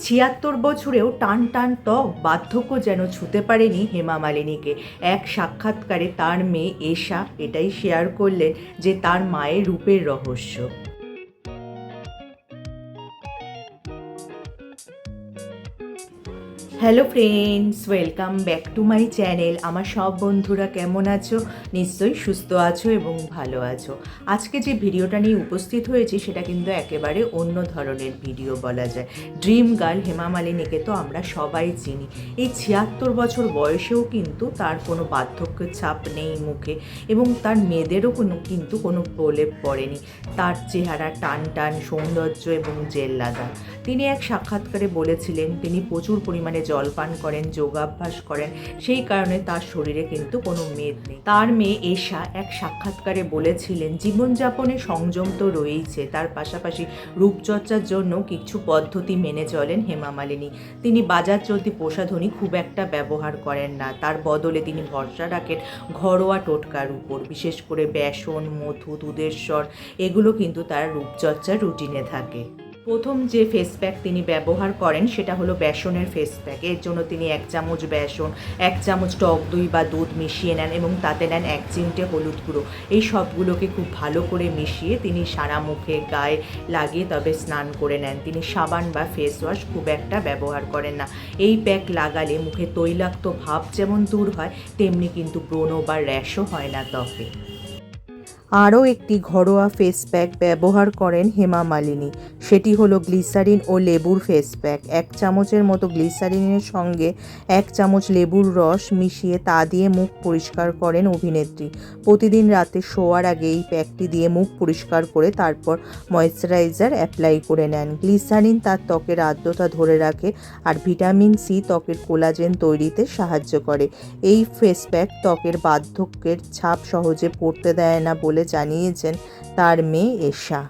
ছিয়াত্তর বছরেও টান টান ত্বক বার্ধক্য যেন ছুতে পারেনি হেমা মালিনীকে। এক সাক্ষাৎকারে তার মেয়ে এশা এটাই শেয়ার করলেন যে তার মায়ের রূপের রহস্য। Hello friends welcome back to my channel আমার সব বন্ধুরা কেমন আছো? নিশ্চয়ই সুস্থ আছো এবং ভালো আছো। আজকে যে ভিডিওটা নিয়ে উপস্থিত হয়েছি, সেটা কিন্তু একেবারে অন্য ধরনের ভিডিও বলা যায়। ড্রিম গার্ল হেমা মালিনীকে তো আমরা সবাই চিনি। এই ছিয়াত্তর বছর বয়সেও কিন্তু তার কোনো বার্ধক্যের ছাপ নেই মুখে এবং তার মেয়েদেরও কোনো কিন্তু কোনো প্রলেপ পড়েনি। তার চেহারা টান টান, সৌন্দর্য এবং জেল লাগা তিনি এক সাক্ষাৎকারে বলেছিলেন, তিনি প্রচুর পরিমাণে জল পান করেন, যোগাভ্যাস করেন, সেই কারণে তার শরীরে কিন্তু কোনো মেদ নেই। তার মেয়ে এশা এক সাক্ষাৎকারে বলেছিলেন, জীবনযাপনে সংযম তো রয়েইছে, তার পাশাপাশি রূপচর্চার জন্য কিছু পদ্ধতি মেনে চলেন হেমা মালিনী তিনি বাজার চলতি প্রসাধনী খুব একটা ব্যবহার করেন না, তার বদলে তিনি ভরসা রাখেন ঘরোয়া টোটকার উপর, বিশেষ করে বেসন, মধু, দুধের স্বর, এগুলো কিন্তু তার রূপচর্চার রুটিনে থাকে। প্রথম যে ফেস প্যাক তিনি ব্যবহার করেন, সেটা হলো বেসনের ফেস প্যাক এর জন্য তিনি এক চামচ বেসন, এক চামচ টক দই বা দুধ মিশিয়ে নেন এবং তাতে নেন এক চিমটে হলুদ গুঁড়ো। এই সবগুলোকে খুব ভালো করে মিশিয়ে তিনি সারা মুখে গায়ে লাগিয়ে তবে স্নান করে নেন। তিনি সাবান বা ফেস ওয়াশ খুব একটা ব্যবহার করেন না। এই প্যাক লাগালে মুখে তৈলাক্ত ভাব যেমন দূর হয়, তেমনি কিন্তু ব্রণ বা র্যাশও হয় না ত্বকে। আরও একটি ঘরোয়া ফেস প্যাক ব্যবহার করেন হেমা মালিনী। সেটি হলো গ্লিসারিন ও লেবুর ফেস প্যাক এক চামচের মতো গ্লিসারিনের সঙ্গে এক চামচ লেবুর রস মিশিয়ে তা দিয়ে মুখ পরিষ্কার করেন অভিনেত্রী। প্রতিদিন রাতে শোয়ার আগে এই প্যাকটি দিয়ে মুখ পরিষ্কার করে তারপর ময়েশ্চারাইজার অ্যাপ্লাই করে নেন। গ্লিসারিন তার ত্বকের আর্দ্রতা ধরে রাখে আর ভিটামিন সি ত্বকের কোলাজেন তৈরিতে সাহায্য করে। এই ফেস প্যাক ত্বকের বার্ধক্যের ছাপ সহজে পড়তে দেয় না বলে জানিয়েছেন তার মেয়ে এশা।